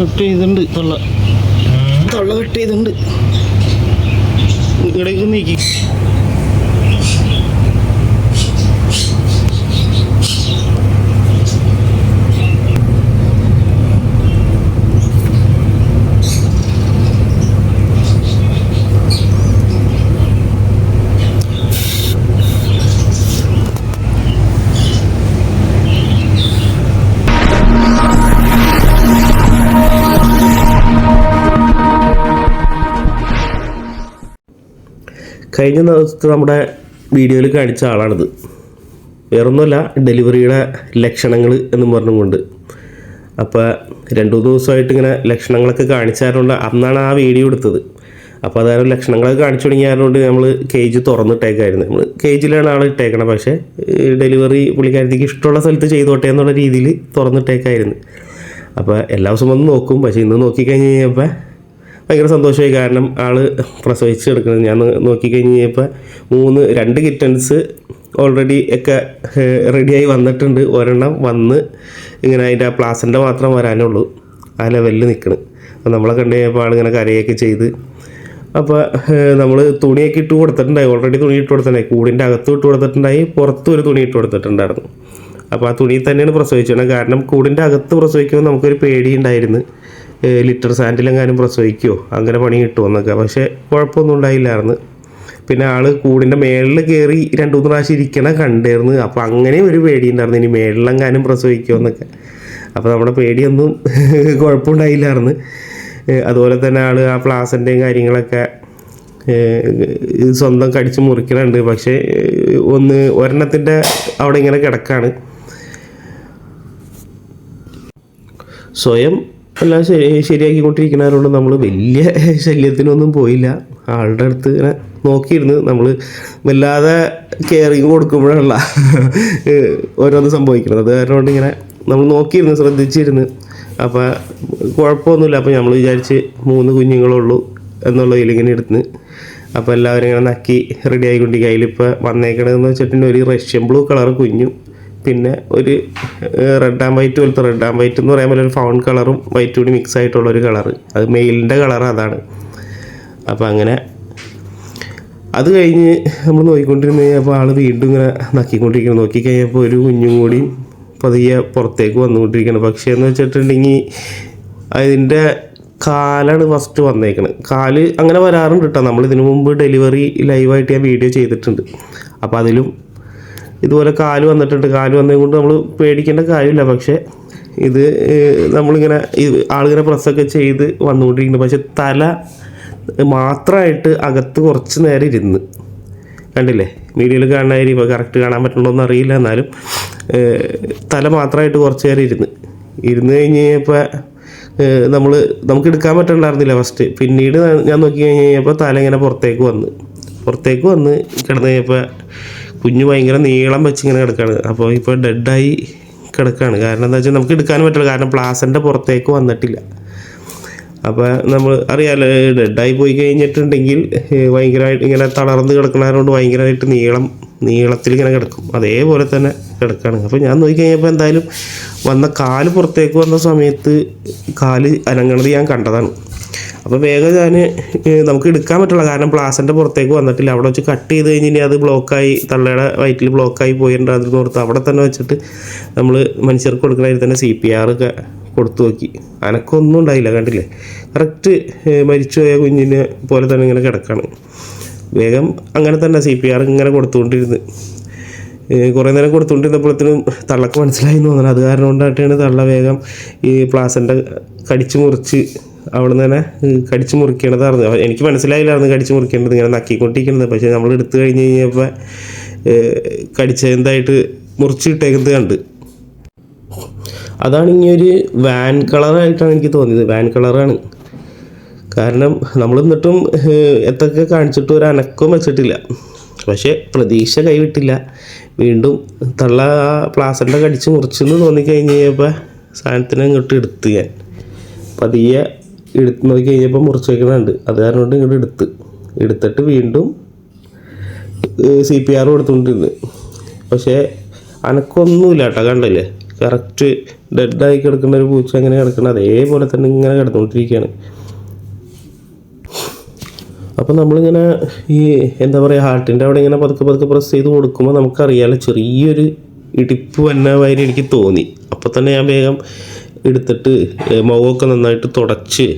Cut ചെയ്തിട്ടുണ്ട്. തൊള്ള. തൊള്ള കട്ട് ചെയ്തിട്ടുണ്ട്. ഇടയ്ക്ക് നീക്കി. കഴിഞ്ഞ ദിവസത്തെ നമ്മുടെ വീഡിയോയിൽ കാണിച്ച ആളാണിത്. വേറൊന്നുമല്ല ഡെലിവറിയുടെ ലക്ഷണങ്ങൾ എന്നും പറഞ്ഞുകൊണ്ട്. അപ്പോൾ രണ്ടു മൂന്ന് ദിവസമായിട്ട് ഇങ്ങനെ ലക്ഷണങ്ങളൊക്കെ കാണിച്ചായതുകൊണ്ട് അന്നാണ് ആ വീഡിയോ എടുത്തത്. അപ്പോൾ അതായത് ലക്ഷണങ്ങളൊക്കെ കാണിച്ചു തുടങ്ങിയായതുകൊണ്ട് നമ്മൾ കേജ് തുറന്നിട്ടേക്കായിരുന്നു. നമ്മൾ കേജിലാണ് ആൾ ഇട്ടേക്കണം. പക്ഷേ ഡെലിവറി പുള്ളിക്കാരത്തേക്ക് ഇഷ്ടമുള്ള സ്ഥലത്ത് ചെയ്തോട്ടെ എന്നുള്ള രീതിയിൽ തുറന്നിട്ടേക്കായിരുന്നു. അപ്പോൾ എല്ലാ ദിവസവും വന്ന് നോക്കും. പക്ഷേ ഇന്ന് നോക്കിക്കഴിഞ്ഞ് കഴിഞ്ഞപ്പോൾ ഭയങ്കര സന്തോഷമായി. കാരണം ആൾ പ്രസവിച്ച് കിടക്കുന്നത് ഞാൻ നോക്കിക്കഴിഞ്ഞ് കഴിഞ്ഞപ്പോൾ മൂന്ന് രണ്ട് കിറ്റൻസ് ഓൾറെഡി ഒക്കെ റെഡിയായി വന്നിട്ടുണ്ട്. ഒരെണ്ണം വന്ന് ഇങ്ങനെ അതിന്റെ പ്ലാസന്റെ മാത്രം വരാനുള്ളൂ. ആ ലെവലിൽ നിൽക്കണം അപ്പോൾ നമ്മളെ കണ്ടു കഴിഞ്ഞപ്പോൾ ആളിങ്ങനെ കരയൊക്കെ ചെയ്ത്. അപ്പോൾ നമ്മൾ തുണിയൊക്കെ ഇട്ട് കൊടുത്തിട്ടുണ്ടായി. ഓൾറെഡി തുണി ഇട്ട് കൊടുത്തിട്ടുണ്ടായി. കൂടിന്റെ അകത്തും ഇട്ട് കൊടുത്തിട്ടുണ്ടായി. പുറത്തും ഒരു തുണി ഇട്ട് കൊടുത്തിട്ടുണ്ടായിരുന്നു. അപ്പോൾ ആ തുണിയിൽ തന്നെയാണ് പ്രസവിച്ചത്. കാരണം കൂടിന്റെ അകത്ത് പ്രസവിക്കുമ്പോൾ നമുക്കൊരു പേടിയുണ്ടായിരുന്നു. ലിറ്റർ സാൻഡിലെങ്ങാനും പ്രസവിക്കുമോ അങ്ങനെ പണി കിട്ടുമോ എന്നൊക്കെ പക്ഷേ കുഴപ്പമൊന്നും ഉണ്ടായില്ലായിരുന്നു. പിന്നെ ആൾ കൂടിന്റെ മേളിൽ കയറി രണ്ടു മൂന്ന് പ്രാവശ്യം ഇരിക്കണ കണ്ടായിരുന്നു. അപ്പോൾ അങ്ങനെ ഒരു പേടി ഉണ്ടായിരുന്നു ഇനി മേളിലെങ്ങാനും പ്രസവിക്കുമോ എന്നൊക്കെ അപ്പോൾ നമ്മുടെ പേടിയൊന്നും കുഴപ്പമുണ്ടായില്ലായിരുന്നു. അതുപോലെ തന്നെ ആൾ ആ പ്ലാസന്റെയും കാര്യങ്ങളൊക്കെ സ്വന്തം കടിച്ച് മുറിക്കണുണ്ട്. പക്ഷേ ഒന്ന് ഒരെണ്ണത്തിന്റെ അവിടെ ഇങ്ങനെ കിടക്കാണ്. സ്വയം എല്ലാം ശരി ശരിയാക്കിക്കൊണ്ടിരിക്കുന്നവരോട് നമ്മൾ വലിയ ശല്യത്തിനൊന്നും പോയില്ല. ആളുടെ അടുത്ത് ഇങ്ങനെ നോക്കിയിരുന്ന് നമ്മൾ വല്ലാതെ കെയറിങ് കൊടുക്കുമ്പോഴല്ല ഓരോന്ന് സംഭവിക്കുന്നത്. അത് കാരണം ഇങ്ങനെ നമ്മൾ നോക്കിയിരുന്നു ശ്രദ്ധിച്ചിരുന്നു. അപ്പോൾ കുഴപ്പമൊന്നുമില്ല. അപ്പോൾ നമ്മൾ വിചാരിച്ച് മൂന്ന് കുഞ്ഞുങ്ങളുള്ളൂ എന്നുള്ളതിൽ ഇങ്ങനെ എടുത്ത് അപ്പോൾ എല്ലാവരും ഇങ്ങനെ നക്കി റെഡി ആയിക്കൊണ്ടിരിക്കുക അതിലിപ്പോൾ വന്നേക്കണതെന്ന് വെച്ചിട്ടുണ്ടെങ്കിൽ ഒരു റഷ്യൻ ബ്ലൂ കളർ കുഞ്ഞും പിന്നെ ഒരു റെഡ് ആൻഡ് വൈറ്റ് പോലത്തെ റെഡ് ആൻഡ് വൈറ്റ് എന്ന് പറയാൻ ഒരു ഫൗൺ കളറും വൈറ്റ് കൂടി മിക്സ് ആയിട്ടുള്ള ഒരു കളറ് അത് മെയിലിന്റെ കളർ അതാണ്. അപ്പോൾ അങ്ങനെ അത് കഴിഞ്ഞ് നമ്മൾ നോക്കിക്കൊണ്ടിരുന്ന് കഴിഞ്ഞപ്പോൾ ആൾ വീണ്ടും ഇങ്ങനെ നക്കിക്കൊണ്ടിരിക്കുന്നു. നോക്കിക്കഴിഞ്ഞപ്പോൾ ഒരു കുഞ്ഞും കൂടി പതിയെ പുറത്തേക്ക് വന്നുകൊണ്ടിരിക്കണം പക്ഷേ എന്ന് വെച്ചിട്ടുണ്ടെങ്കിൽ അതിന്റെ കാലാണ് ഫസ്റ്റ് വന്നേക്കണത് കാൽ അങ്ങനെ വരാറുണ്ട് കേട്ടോ നമ്മൾ ഇതിനു മുമ്പ് ഡെലിവറി ലൈവായിട്ട് ഞാൻ വീഡിയോ ചെയ്തിട്ടുണ്ട്. അപ്പോൾ അതിലും ഇതുപോലെ കാൽ വന്നിട്ടുണ്ട്. കാൽ വന്നത് കൊണ്ട് നമ്മൾ പേടിക്കേണ്ട കാര്യമില്ല. പക്ഷേ ഇത് നമ്മളിങ്ങനെ ആളിങ്ങനെ പ്രസ്സൊക്കെ ചെയ്ത് വന്നുകൊണ്ടിരിക്കുന്നു. പക്ഷെ തല മാത്രമായിട്ട് അകത്ത് കുറച്ച് നേരം ഇരുന്ന് കണ്ടില്ലേ? വീഡിയോയിൽ കാണാതിരി ഇപ്പോൾ കറക്റ്റ് കാണാൻ പറ്റുന്നുണ്ടോയെന്ന് അറിയില്ല. എന്നാലും തല മാത്രമായിട്ട് കുറച്ച് നേരം ഇരുന്ന്. ഇരുന്ന് കഴിഞ്ഞ് കഴിഞ്ഞപ്പോൾ നമ്മൾ നമുക്ക് എടുക്കാൻ പറ്റണ്ടായിരുന്നില്ല ഫസ്റ്റ് പിന്നീട് ഞാൻ നോക്കി കഴിഞ്ഞ് കഴിഞ്ഞപ്പോൾ തല ഇങ്ങനെ പുറത്തേക്ക് വന്ന്. പുറത്തേക്ക് വന്ന് കിടന്ന് കഴിഞ്ഞപ്പോൾ കുഞ്ഞ് ഭയങ്കര നീളം വെച്ച് ഇങ്ങനെ കിടക്കാണ്. അപ്പോൾ ഇപ്പോൾ ഡെഡായി കിടക്കുകയാണ് കാരണം എന്താ വെച്ചാൽ നമുക്ക് എടുക്കാൻ പറ്റില്ല കാരണം പ്ലാസന്റെ പുറത്തേക്ക് വന്നിട്ടില്ല. അപ്പോൾ നമ്മൾ അറിയാമല്ലോ ഡെഡായി പോയി കഴിഞ്ഞിട്ടുണ്ടെങ്കിൽ ഭയങ്കരമായിട്ട് ഇങ്ങനെ തളർന്ന് കിടക്കണതുകൊണ്ട് ഭയങ്കരമായിട്ട് നീളം നീളത്തിൽ ഇങ്ങനെ കിടക്കും. അതേപോലെ തന്നെ കിടക്കുകയാണ് അപ്പോൾ ഞാൻ നോക്കി കഴിഞ്ഞപ്പോൾ എന്തായാലും വന്ന കാൽ പുറത്തേക്ക് വന്ന സമയത്ത് കാൽ അനങ്ങണത് ഞാൻ കണ്ടതാണ്. അപ്പോൾ വേഗം ഞാൻ നമുക്ക് എടുക്കാൻ പറ്റുള്ള കാരണം പ്ലാസന്റെ പുറത്തേക്ക് വന്നിട്ടില്ല. അവിടെ വെച്ച് കട്ട് ചെയ്ത് കഴിഞ്ഞാൽ അത് ബ്ലോക്കായി തള്ളയുടെ വയറ്റിൽ ബ്ലോക്കായി പോയിട്ടുണ്ടായിരുന്നു ഓർത്ത്. അവിടെ തന്നെ വെച്ചിട്ട് നമ്മൾ മനുഷ്യർക്ക് കൊടുക്കണതിൽ തന്നെ സി പി ആർ ഒക്കെ കൊടുത്തു നോക്കി. അനക്കൊന്നും ഉണ്ടായില്ല കണ്ടില്ലേ? കറക്റ്റ് മരിച്ചുപോയ കുഞ്ഞിനെ പോലെ തന്നെ ഇങ്ങനെ കിടക്കാണ്. വേഗം അങ്ങനെ തന്നെ സി പി ആർ ഇങ്ങനെ കൊടുത്തുകൊണ്ടിരുന്നു. കുറേ നേരം കൊടുത്തുകൊണ്ടിരുന്നപ്പോഴത്തേനും തള്ളക്ക് മനസ്സിലായി എന്ന് തോന്നണം അത് കാരണം കൊണ്ടായിട്ടാണ് തള്ള വേഗം ഈ പ്ലാസന്റെ കടിച്ചു മുറിച്ച് അവിടെ നിന്ന് തന്നെ കടിച്ച് മുറിക്കണതായിരുന്നു എനിക്ക് മനസ്സിലായില്ലായിരുന്നു കടിച്ച് മുറിക്കേണ്ടത് ഇങ്ങനെ നക്കിക്കൊണ്ടിരിക്കുന്നത് പക്ഷേ നമ്മൾ എടുത്തു കഴിഞ്ഞ് കഴിഞ്ഞപ്പോൾ കടിച്ച എന്തായിട്ട് മുറിച്ച് മുറിച്ചിട്ടേക്കുന്നത് കണ്ട്. അതാണ് ഇനി ഒരു വാൻ കളറായിട്ടാണ് എനിക്ക് തോന്നിയത്. വാൻ കളറാണ്. കാരണം നമ്മൾ എന്നിട്ടും എത്തൊക്കെ കാണിച്ചിട്ട് ഒരു അനക്കം വെച്ചിട്ടില്ല. പക്ഷേ പ്രതീക്ഷ കൈവിട്ടില്ല. വീണ്ടും തള്ള ആ പ്ലാസന്റെ കടിച്ച് മുറിച്ചെന്ന് തോന്നിക്കഴിഞ്ഞ് കഴിഞ്ഞപ്പോൾ സാധനത്തിനെ ഇങ്ങോട്ട് എടുത്ത് ഞാൻ. പതിയെ എടുത്ത് നോക്കി കഴിഞ്ഞപ്പോൾ മുറിച്ച് വയ്ക്കണുണ്ട് അത് കാരണം കൊണ്ട് ഇങ്ങോട്ട് എടുത്ത്. എടുത്തിട്ട് വീണ്ടും സി പി ആർ കൊടുത്തുകൊണ്ടിരുന്നു. പക്ഷേ അനക്കൊന്നുമില്ല കേട്ടോ കണ്ടല്ലേ കറക്റ്റ് ഡെഡായി കിടക്കുന്ന ഒരു പൂച്ച എങ്ങനെ കിടക്കണം അതേപോലെ തന്നെ ഇങ്ങനെ കിടന്നുകൊണ്ടിരിക്കുകയാണ്. അപ്പോൾ നമ്മളിങ്ങനെ ഈ എന്താ പറയുക ഹാർട്ടിന്റെ അവിടെ ഇങ്ങനെ പതുക്കെ പതുക്കെ പ്രസ് ചെയ്ത് കൊടുക്കുമ്പോൾ നമുക്കറിയാലോ ചെറിയൊരു ഇടിപ്പ് വന്ന മാതിരി എനിക്ക് തോന്നി. അപ്പോൾ തന്നെ ഞാൻ വേഗം എടുത്തിട്ട് മുഖമൊക്കെ നന്നായിട്ട് തുടച്ച്.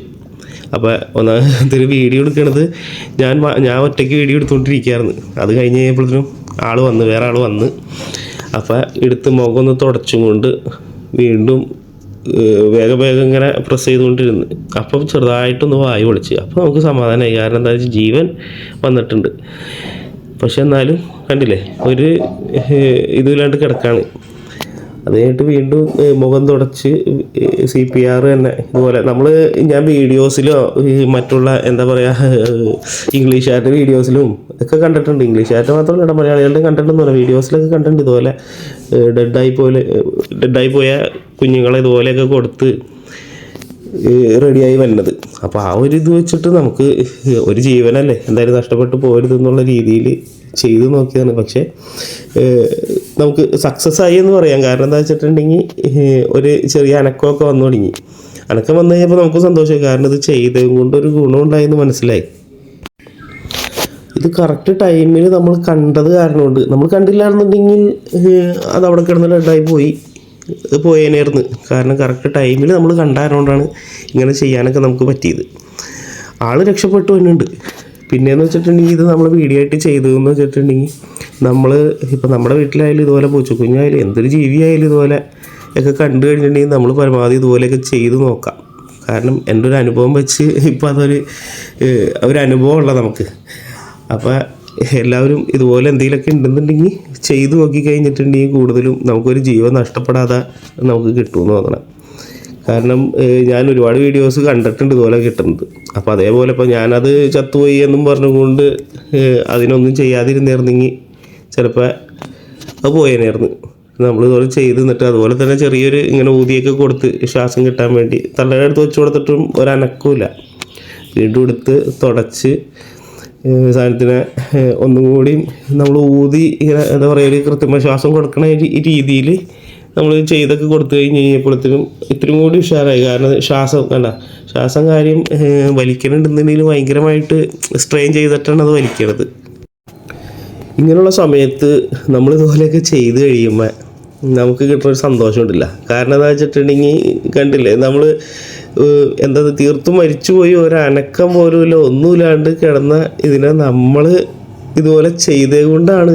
അപ്പോൾ ഒന്നാമതൊരു വീഡിയോ എടുക്കണത്. ഞാൻ ഞാൻ ഒറ്റയ്ക്ക് വീഡിയോ എടുത്തുകൊണ്ടിരിക്കുകയായിരുന്നു. അത് കഴിഞ്ഞ് കഴിഞ്ഞപ്പോഴത്തേനും ആൾ വന്ന് വേറെ ആൾ വന്ന്. അപ്പോൾ എടുത്ത് മുഖം ഒന്ന് തുടച്ചും കൊണ്ട് വീണ്ടും വേഗം വേഗം ഇങ്ങനെ പ്രസ് ചെയ്തുകൊണ്ടിരുന്നു. അപ്പം ചെറുതായിട്ടൊന്ന് വായു വിളിച്ച് അപ്പോൾ നമുക്ക് സമാധാനമായി. കാരണം എന്താ വെച്ചാൽ ജീവൻ വന്നിട്ടുണ്ട്. പക്ഷെ എന്നാലും കണ്ടില്ലേ? ഒരു ഇതുമില്ലാണ്ട് കിടക്കാണ്. അത് കഴിഞ്ഞിട്ട് വീണ്ടും മുഖം തുടച്ച് സി പി ആർ തന്നെ ഇതുപോലെ. നമ്മൾ ഞാൻ വീഡിയോസിലോ മറ്റുള്ള എന്താ പറയുക ഇംഗ്ലീഷുകാരുടെ വീഡിയോസിലും ഒക്കെ കണ്ടിട്ടുണ്ട്. ഇംഗ്ലീഷുകാരുടെ മാത്രമല്ല മലയാളികളുടെ പറയാം. വീഡിയോസിലൊക്കെ കണ്ടിട്ടുണ്ട് ഇതുപോലെ. ഡെഡായി പോലെ ഡെഡായി പോയ കുഞ്ഞുങ്ങളെ ഇതുപോലെയൊക്കെ കൊടുത്ത് റെഡിയായി വരുന്നത് അപ്പോൾ ആ ഒരു ഇത് വെച്ചിട്ട് നമുക്ക് ഒരു ജീവനല്ലേ? എന്തായാലും നഷ്ടപ്പെട്ടു പോരുത് എന്നുള്ള രീതിയിൽ ചെയ്തു നോക്കിയതാണ്. പക്ഷേ നമുക്ക് സക്സസ് ആയി എന്ന് പറയാം. കാരണം എന്താ വെച്ചിട്ടുണ്ടെങ്കിൽ ഒരു ചെറിയ അനക്കമൊക്കെ വന്നു തുടങ്ങി. അനക്കം വന്നു കഴിഞ്ഞപ്പോൾ നമുക്ക് സന്തോഷമായി. കാരണം ഇത് ചെയ്തത് കൊണ്ട് ഒരു ഗുണമുണ്ടായെന്ന് മനസ്സിലായി. ഇത് കറക്റ്റ് ടൈമിൽ നമ്മൾ കണ്ടത് കാരണമുണ്ട്. നമ്മൾ കണ്ടില്ലായിരുന്നുണ്ടെങ്കിൽ അത് അവിടെ കിടന്ന് ഡെഡായി പോയി. പോയേനായിരുന്നു കാരണം കറക്റ്റ് ടൈമിൽ നമ്മൾ കണ്ടായതുകൊണ്ടാണ് ഇങ്ങനെ ചെയ്യാനൊക്കെ നമുക്ക് പറ്റിയത്. ആൾ രക്ഷപ്പെട്ടു വരുന്നുണ്ട് പിന്നെയെന്ന് വെച്ചിട്ടുണ്ടെങ്കിൽ ഇത് നമ്മൾ വീഡിയോ ആയിട്ട് ചെയ്തതെന്ന് വെച്ചിട്ടുണ്ടെങ്കിൽ നമ്മൾ ഇപ്പം നമ്മുടെ വീട്ടിലായാലും ഇതുപോലെ പൂച്ചക്കുഞ്ഞായാലും എന്തൊരു ജീവിയായാലും ഇതുപോലെ ഒക്കെ കണ്ടു കഴിഞ്ഞിട്ടുണ്ടെങ്കിൽ നമ്മൾ പരമാവധി ഇതുപോലെയൊക്കെ ചെയ്ത് നോക്കാം. കാരണം എന്റെ ഒരു അനുഭവം വെച്ച് ഇപ്പോൾ അതൊരു ഒരു അനുഭവം അനുഭവമുള്ള നമുക്ക്. അപ്പോൾ എല്ലാവരും ഇതുപോലെ എന്തെങ്കിലുമൊക്കെ ഉണ്ടെന്നുണ്ടെങ്കിൽ ചെയ്തു നോക്കി കഴിഞ്ഞിട്ടുണ്ടെങ്കിൽ കൂടുതലും നമുക്കൊരു ജീവൻ നഷ്ടപ്പെടാതെ നമുക്ക് കിട്ടുമെന്ന് തോന്നണം. കാരണം ഞാൻ ഒരുപാട് വീഡിയോസ് കണ്ടിട്ടുണ്ട് ഇതുപോലെ കിട്ടുന്നത്. അപ്പോൾ അതേപോലെ ഇപ്പോൾ ഞാനത് ചത്തുപോയി എന്നും പറഞ്ഞുകൊണ്ട് അതിനൊന്നും ചെയ്യാതിരുന്നായിരുന്നെങ്കിൽ ചിലപ്പോൾ അത് പോയേനായിരുന്നു. നമ്മൾ ഇതുപോലെ ചെയ്ത് നിന്നിട്ട് അതുപോലെ തന്നെ ചെറിയൊരു ഇങ്ങനെ ഊതിയൊക്കെ കൊടുത്ത് ശ്വാസം കിട്ടാൻ വേണ്ടി തള്ളയുടെ അടുത്ത് വെച്ച് കൊടുത്തിട്ടും ഒരനക്കമില്ല വീണ്ടും എടുത്ത് തുടച്ച് സാധനത്തിനെ ഒന്നും കൂടി നമ്മൾ ഊതി ഇങ്ങനെ എന്താ പറയുക ഒരു കൃത്രിമ ശ്വാസം കൊടുക്കണ രീതിയിൽ നമ്മൾ ചെയ്തൊക്കെ കൊടുത്തു കഴിഞ്ഞ് കഴിഞ്ഞപ്പോഴത്തേനും ഇത്രയും കൂടി ഉഷാറായി. കാരണം ശ്വാസം കണ്ട ശ്വാസം കാര്യം വലിക്കണുണ്ടെന്നുണ്ടെങ്കിൽ ഭയങ്കരമായിട്ട് സ്ട്രെയിൻ ചെയ്തിട്ടാണ് അത് വലിക്കണത്. ഇങ്ങനെയുള്ള സമയത്ത് നമ്മൾ ഇതുപോലെയൊക്കെ ചെയ്ത് കഴിയുമ്പോൾ നമുക്ക് കിട്ടുന്ന ഒരു സന്തോഷം ഉണ്ടില്ല. കാരണം എന്താ വെച്ചിട്ടുണ്ടെങ്കിൽ കണ്ടില്ലേ നമ്മൾ എന്താ തീർത്തും മരിച്ചുപോയി ഒരനക്കം പോലുമില്ല ഒന്നുമില്ലാണ്ട് കിടന്ന ഇതിനെ നമ്മൾ ഇതുപോലെ ചെയ്തത് കൊണ്ടാണ്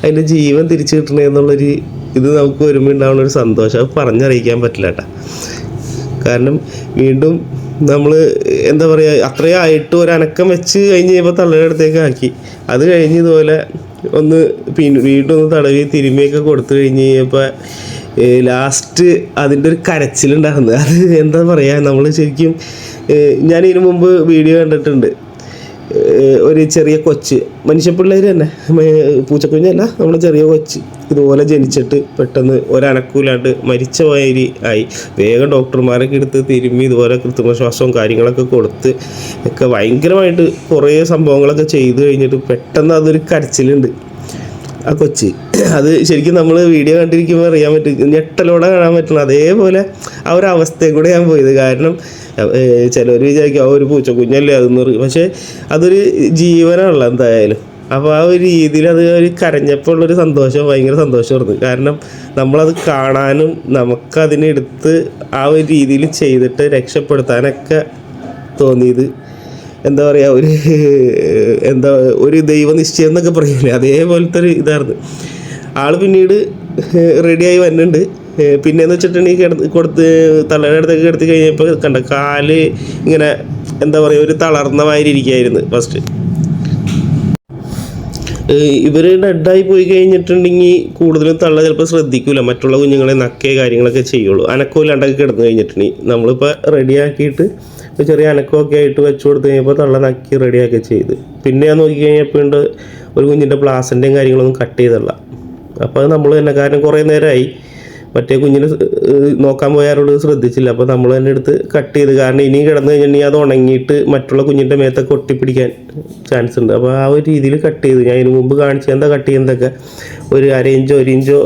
അതിന്റെ ജീവൻ തിരിച്ചു കിട്ടണേ എന്നുള്ളൊരു ഇത് നമുക്ക് ഒരുമ ഉണ്ടാവുന്ന ഒരു സന്തോഷം. അത് പറഞ്ഞറിയിക്കാൻ പറ്റില്ല കേട്ടോ കാരണം വീണ്ടും നമ്മൾ എന്താ പറയുക അത്രയും ആയിട്ട് ഒരു അനക്കം വെച്ച് കഴിഞ്ഞ് കഴിയുമ്പോൾ തള്ളയുടെ അടുത്തേക്ക് ആക്കി. അത് കഴിഞ്ഞ് ഇതുപോലെ ഒന്ന് പിന്നെ വീണ്ടും ഒന്ന് തടവി തിരുമ്മിയൊക്കെ കൊടുത്തു കഴിഞ്ഞ് കഴിഞ്ഞപ്പോൾ ലാസ്റ്റ് അതിന്റെ ഒരു കരച്ചിലുണ്ടായിരുന്നു. അത് എന്താ പറയുക നമ്മൾ ശരിക്കും ഞാൻ ഇതിനു മുമ്പ് വീഡിയോ കണ്ടിട്ടുണ്ട്. ഒരു ചെറിയ കൊച്ച്. മനുഷ്യപ്പിള്ളേർ തന്നെ. പൂച്ചക്കുഞ്ഞല്ല നമ്മളെ ചെറിയ കൊച്ച്. ഇതുപോലെ ജനിച്ചിട്ട് പെട്ടെന്ന് ഒരനക്കൂലാണ്ട് മരിച്ച മാതിരി ആയി. വേഗം ഡോക്ടർമാരൊക്കെ എടുത്ത് തിരുമ്മി ഇതുപോലെ കൃത്രിമശ്വാസവും കാര്യങ്ങളൊക്കെ കൊടുത്ത് ഒക്കെ ഭയങ്കരമായിട്ട് കുറേ സംഭവങ്ങളൊക്കെ ചെയ്തു കഴിഞ്ഞിട്ട് പെട്ടെന്ന് അതൊരു കരച്ചിലുണ്ട്. ആ കൊച്ച്. അത് ശരിക്കും നമ്മൾ വീഡിയോ കണ്ടിരിക്കുമ്പോൾ അറിയാൻ പറ്റും. ഞെട്ടലോടെ കാണാൻ പറ്റണം അതേപോലെ ആ ഒരു അവസ്ഥയും കൂടെ ഞാൻ പോയത്. കാരണം ചിലവർ വിചാരിക്കും ആ ഒരു പൂച്ചക്കുഞ്ഞല്ലേ അതെന്ന് പറയും. പക്ഷേ അതൊരു ജീവനാണല്ലോ എന്തായാലും. അപ്പോൾ ആ ഒരു രീതിയിൽ അത് ഒരു കരഞ്ഞപ്പോൾ ഉള്ളൊരു സന്തോഷം ഭയങ്കര സന്തോഷമായിരുന്നു. കാരണം നമ്മളത് കാണാനും നമുക്കതിനെടുത്ത് ആ ഒരു രീതിയിൽ ചെയ്തിട്ട് രക്ഷപ്പെടുത്താനൊക്കെ തോന്നിയത് എന്താ പറയുക ഒരു എന്താ ഒരു ദൈവനിശ്ചയം എന്നൊക്കെ പറയില്ലേ അതേപോലത്തെ ഒരു ഇതായിരുന്നു. ആൾ പിന്നീട് റെഡിയായി വരുന്നുണ്ട് പിന്നെയെന്ന് വെച്ചിട്ടുണ്ടെങ്കിൽ കിടന്ന് കൊടുത്ത് തള്ളയുടെ അടുത്തൊക്കെ കിടത്തി കഴിഞ്ഞപ്പോൾ കണ്ട കാൽ ഇങ്ങനെ എന്താ പറയുക ഒരു തളർന്ന മാതിരി ഇരിക്കുകയായിരുന്നു ഫസ്റ്റ് ഇവർ ഡെഡായി പോയി കഴിഞ്ഞിട്ടുണ്ടെങ്കിൽ കൂടുതലും തള്ള ചിലപ്പോൾ ശ്രദ്ധിക്കൂല. മറ്റുള്ള കുഞ്ഞുങ്ങളെ നക്കേ കാര്യങ്ങളൊക്കെ ചെയ്യുള്ളൂ. അനക്കമില്ലാണ്ടൊക്കെ കിടന്നു കഴിഞ്ഞിട്ടുണ്ടെങ്കിൽ നമ്മളിപ്പോൾ റെഡിയാക്കിയിട്ട് ഇപ്പോൾ ചെറിയ അനക്കമൊക്കെ ആയിട്ട് വെച്ച് കൊടുത്തു കഴിഞ്ഞപ്പോൾ തള്ള നക്കി റെഡിയാക്കി ചെയ്ത്. പിന്നെ ഞാൻ നോക്കിക്കഴിഞ്ഞപ്പോൾ ഉണ്ട് ഒരു കുഞ്ഞിന്റെ പ്ലാസിന്റെയും കാര്യങ്ങളൊന്നും കട്ട് ചെയ്തല്ല അപ്പോൾ അത് നമ്മൾ തന്നെ. കാരണം കുറേ നേരമായി മറ്റേ കുഞ്ഞിനെ നോക്കാൻ പോയാരോട് ശ്രദ്ധിച്ചില്ല. അപ്പോൾ നമ്മൾ തന്നെ എടുത്ത് കട്ട് ചെയ്ത് കാരണം ഇനിയും കിടന്നു കഴിഞ്ഞിട്ടുണ്ടെങ്കിൽ അത് ഉണങ്ങിയിട്ട് മറ്റുള്ള കുഞ്ഞിന്റെ മേത്തൊക്കെ ഒട്ടിപ്പിടിക്കാൻ ചാൻസ് ഉണ്ട്. അപ്പോൾ ആ ഒരു രീതിയിൽ കട്ട് ചെയ്ത് ഞാൻ ഇതിന് മുമ്പ് കാണിച്ച എന്താ കട്ട് ചെയ്യുന്നതൊക്കെ ഒരു അര ഇഞ്ചോ ഒരു ഇഞ്ചോ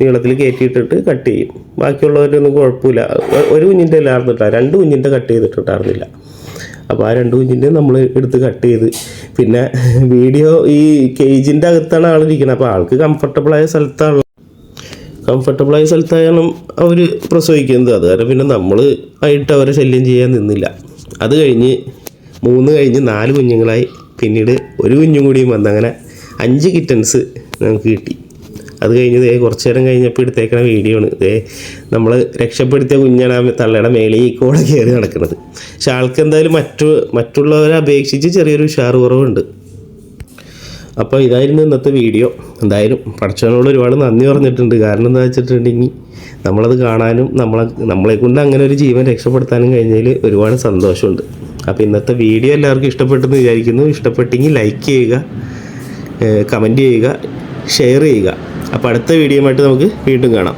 നീളത്തിൽ കയറ്റിയിട്ടിട്ട് കട്ട് ചെയ്യും. ബാക്കിയുള്ളവരൊന്നും കുഴപ്പമില്ല. ഒരു കുഞ്ഞിന്റെ അല്ലായിരുന്നു കേട്ടോ രണ്ട് കുഞ്ഞിന്റെ കട്ട് ചെയ്തിട്ടുണ്ടായിരുന്നില്ല അപ്പോൾ ആ രണ്ട് കുഞ്ഞിന്റെ നമ്മൾ എടുത്ത് കട്ട് ചെയ്ത് പിന്നെ വീഡിയോ ഈ കേജിന്റെ അകത്താണ് ആളിരിക്കുന്നത് അപ്പോൾ ആൾക്ക് കംഫർട്ടബിളായ സ്ഥലത്താണ് കംഫർട്ടബിളായ സ്ഥലത്തായാണ് അവർ പ്രസവിക്കുന്നത്. അത് കാരണം പിന്നെ നമ്മൾ ആയിട്ട് അവരെ ശല്യം ചെയ്യാൻ നിന്നില്ല. അത് കഴിഞ്ഞ് മൂന്ന് കഴിഞ്ഞ് നാല് കുഞ്ഞുങ്ങളായി. പിന്നീട് ഒരു കുഞ്ഞും കൂടിയും വന്ന് അങ്ങനെ അഞ്ച് കിറ്റൻസ് നമുക്ക് കിട്ടി. അത് കഴിഞ്ഞ് ദേ കുറച്ച് നേരം കഴിഞ്ഞപ്പോൾ എടുത്തേക്കണ വീഡിയോ ആണ്. ദേ നമ്മൾ രക്ഷപ്പെടുത്തിയ കുഞ്ഞാണ് തള്ളയുടെ ഈ കോടെ കയറി നടക്കുന്നത് പക്ഷെ ആൾക്ക് എന്തായാലും മറ്റു മറ്റുള്ളവരെ അപേക്ഷിച്ച് ചെറിയൊരു ഉഷാറ് കുറവുണ്ട് അപ്പോൾ ഇതായിരുന്നു ഇന്നത്തെ വീഡിയോ. എന്തായാലും പഠിച്ചവനോട് ഒരുപാട് നന്ദി പറഞ്ഞിട്ടുണ്ട്. കാരണം എന്താ വെച്ചിട്ടുണ്ടെങ്കിൽ നമ്മളത് കാണാനും നമ്മളെ നമ്മളെക്കൊണ്ട് അങ്ങനെ ഒരു ജീവൻ രക്ഷപ്പെടുത്താനും കഴിഞ്ഞതിൽ ഒരുപാട് സന്തോഷമുണ്ട്. അപ്പോൾ ഇന്നത്തെ വീഡിയോ എല്ലാവർക്കും ഇഷ്ടപ്പെട്ടെന്ന് വിചാരിക്കുന്നു. ഇഷ്ടപ്പെട്ടെങ്കിൽ ലൈക്ക് ചെയ്യുക കമന്റ് ചെയ്യുക ഷെയർ ചെയ്യുക. അപ്പോൾ അടുത്ത വീഡിയോയുമായിട്ട് നമുക്ക് വീണ്ടും കാണാം.